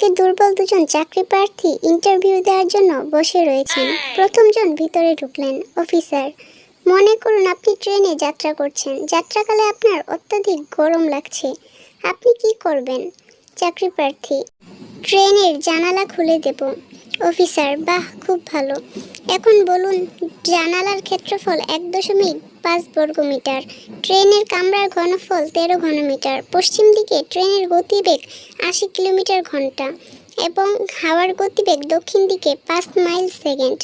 কেবল দুজন চাকরি প্রার্থী ইন্টারভিউ দেওয়ার জন্য বসে রয়েছেন। প্রথমজন ভিতরে ঢুকলেন অফিসার মনে করুন আপনি ট্রেনে যাত্রা করছেন। যাত্রাকালে আপনার অত্যাধিক গরম লাগছে। আপনি কি করবেন? চাকরি প্রার্থী। ট্রেনের জানালা খুলে দেব। অফিসার বাহ, খুব ভালো। এখন বলুন, জানালার ক্ষেত্রফল এক দশমিক পাঁচ বর্গমিটার। ট্রেনের কামরার ঘনফল তেরো ঘনমিটার। পশ্চিম দিকে ট্রেনের গতিবেগ আশি কিলোমিটার ঘণ্টা এবং হাওয়ার গতিবেগ দক্ষিণ দিকে পাঁচ মাইল সেকেন্ড।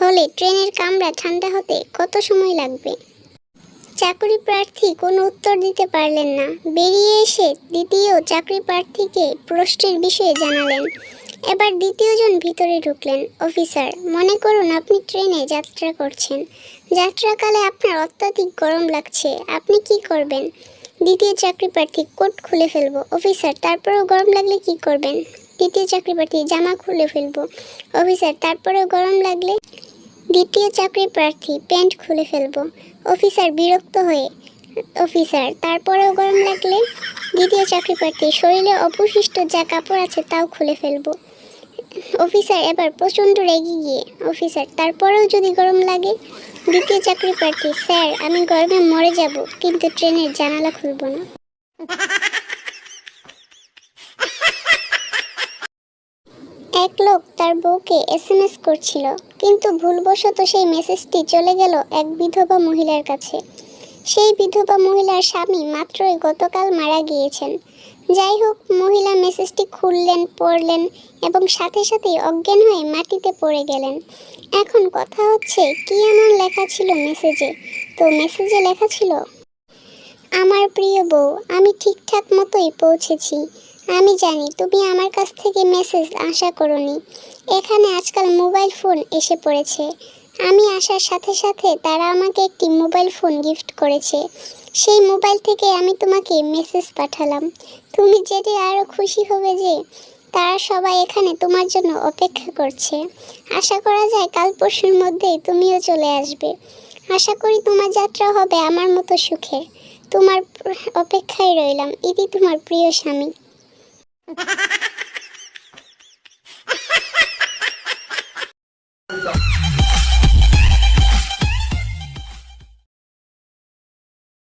হলে ট্রেনের কামরা ঠান্ডা হতে কত সময় লাগবে? চাকরি প্রার্থী কোনো উত্তর দিতে পারলেন না। বেরিয়ে এসে দ্বিতীয় চাকরি প্রার্থীকে প্রশ্নের বিষয়ে জানালেন। এবার দ্বিতীয়জন ভিতরে ঢুকলেন। অফিসার, মনে করুন আপনি ট্রেনে যাত্রা করছেন। যাত্রাকালে আপনার অত্যাধিক গরম লাগছে, আপনি কি করবেন? দ্বিতীয় চাকরি প্রার্থী কোট খুলে ফেলব। অফিসার, তারপরেও গরম লাগলে কি করবেন? দ্বিতীয় চাকরি প্রার্থী, জামা খুলে ফেলব। অফিসার, তারপরেও গরম লাগলে? দ্বিতীয় চাকরি প্রার্থী, প্যান্ট খুলে ফেলব। অফিসার, বিরক্ত হয়ে অফিসার, তারপরেও গরম লাগলে? দ্বিতীয় চাকরি প্রার্থী, শরীরে অবশিষ্ট যা কাপড় আছে তাও খুলে ফেলব। অফিসার এবার প্রচণ্ড রেগে গিয়ে, অফিসার, তারপরেও যদি গরম লাগে? দ্বিতীয় চাকরি প্রার্থী, স্যার, আমি গরমে মরে যাব, কিন্তু ট্রেনের জানালা খুলবো না। এক লোক তার বউকে এসএমএস করছিল, কিন্তু ভুলবশত সেই মেসেজটি চলে গেল এক বিধবা মহিলার কাছে। সেই বিধবা মহিলার স্বামী মাত্রই গতকাল মারা গিয়েছেন। যাই হোক, মহিলা মেসেজটি খুললেন, পড়লেন এবং সাথে সাথেই অজ্ঞান হয়ে মাটিতে পড়ে গেলেন। এখন কথা হচ্ছে, কি এমন লেখা ছিল মেসেজে? তো মেসেজে লেখা ছিল, আমার প্রিয় বউ, আমি ঠিকঠাক মতোই পৌঁছেছি। আমি জানি তুমি আমার কাছ থেকে মেসেজ আশা করনি। এখানে আজকাল মোবাইল ফোন এসে পড়েছে। আমি আসার সাথে সাথে তারা আমাকে একটি মোবাইল ফোন গিফট করেছে। সেই মোবাইল থেকে আমি তোমাকে মেসেজ পাঠালাম। তুমি যেটি আরও খুশি হবে যে তারা সবাই এখানে তোমার জন্য অপেক্ষা করছে। আশা করা যায় কাল পরশুর মধ্যেই তুমিও চলে আসবে। আশা করি তোমার যাত্রা হবে আমার মতো সুখে। তোমার অপেক্ষায় রইলাম। ইদি তোমার প্রিয় স্বামী।